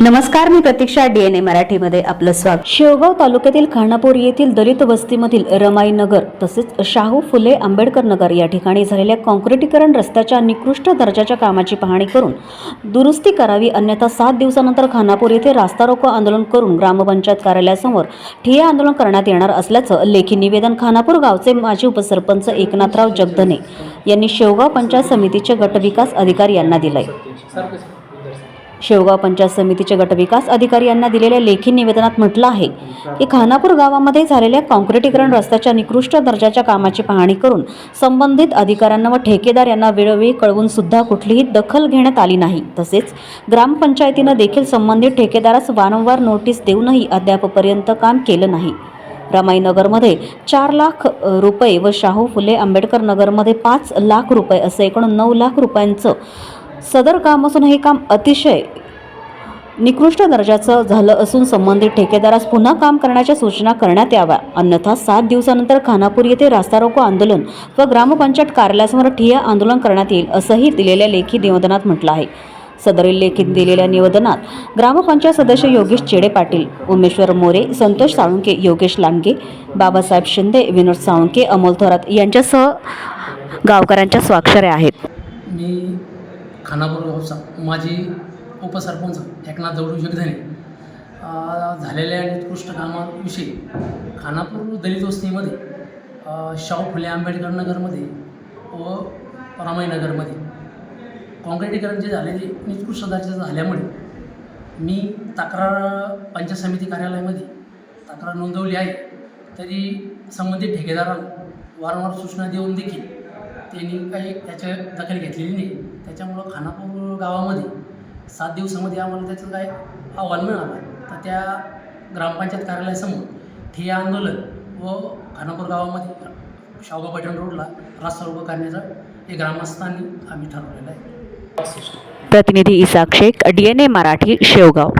नमस्कार मी प्रतीक्षा डीएनए मराठीमध्ये आपलं स्वागत. शेवगाव तालुक्यातील खानापूर येथील दलित वस्तीमधील रमाई नगर तसेच शाहू फुले आंबेडकर नगर या ठिकाणी झालेल्या काँक्रिटीकरण रस्त्याच्या निकृष्ट दर्जाच्या कामाची पाहणी करून दुरुस्ती करावी अन्यथा सात दिवसानंतर खानापूर येथे रास्ता रोको आंदोलन करून ग्रामपंचायत कार्यालयासमोर ठिय्या आंदोलन करण्यात येणार असल्याचं लेखी निवेदन खानापूर गावचे माजी उपसरपंच एकनाथराव जगधने यांनी शेवगाव पंचायत समितीचे गटविकास अधिकारी यांना दिलंय. शेवगाव पंचायत समितीचे गटविकास अधिकारी यांना दिलेल्या लेखी निवेदनात म्हटलं आहे की खानापूर गावामध्ये झालेल्या काँक्रिटीकरण रस्त्याच्या निकृष्ट दर्जाच्या कामाची पाहणी करून संबंधित अधिकाऱ्यांना व ठेकेदार यांना वेळोवेळी कळवून सुद्धा कुठलीही दखल घेण्यात आली नाही. तसेच ग्रामपंचायतीनं देखील संबंधित ठेकेदारास वारंवार नोटीस देऊनही अद्यापपर्यंत काम केलं नाही. रमाईनगरमध्ये चार लाख रुपये व शाहू फुले आंबेडकर नगरमध्ये पाच लाख रुपये असं एकूण नऊ लाख रुपयांचं सदर काम असून हे काम अतिशय निकृष्ट दर्जाचं झालं असून संबंधित ठेकेदारास पुन्हा काम करण्याच्या सूचना करण्यात याव्या. अन्यथा सात दिवसानंतर खानापूर येथे रास्ता रोको आंदोलन व ग्रामपंचायत कार्यालयासमोर ठिय्या आंदोलन करण्यात येईल असंही दिलेल्या लेखी निवेदनात म्हटलं आहे. सदरील लेखीत दिलेल्या निवेदनात ग्रामपंचायत सदस्य योगेश चेडे पाटील उमेश्वर मोरे संतोष साळुंके योगेश लांडगे बाबासाहेब शिंदे विनोद साळुंके अमोल थोरात यांच्यासह गावकऱ्यांच्या स्वाक्षऱ्या आहेत. मी खानापूर गावचा माजी उपसरपंच एकनाथ दौडू जगधने झालेल्या निकृष्ट कामाविषयी खानापूर दलित वस्तीमध्ये शाहू फुले आंबेडकर नगरमध्ये व रामाईनगरमध्ये काँक्रिटीकरण जे झाले ते निकृष्ट दर्जाचं झाल्यामुळे मी तक्रार पंचायत समिती कार्यालयामध्ये तक्रार नोंदवली आहे. तरी संबंधित ठेकेदाराला वारंवार सूचना देऊन देखील त्यांनी काही त्याच्या दखल घेतलेली नाही. त्याच्यामुळं खानापूर गावामध्ये सात दिवसामध्ये आम्हाला त्याचं काय अहवाल मिळाला तर त्या ग्रामपंचायत कार्यालयासमोर ठिय्या आंदोलन व खानापूर गावामध्ये शावगाव पैठण रोडला रास्ता उभं करण्याचं हे ग्रामस्थांनी आम्ही ठरवलेलं आहे. प्रतिनिधी इसाक शेख डीएनए मराठी शेवगाव.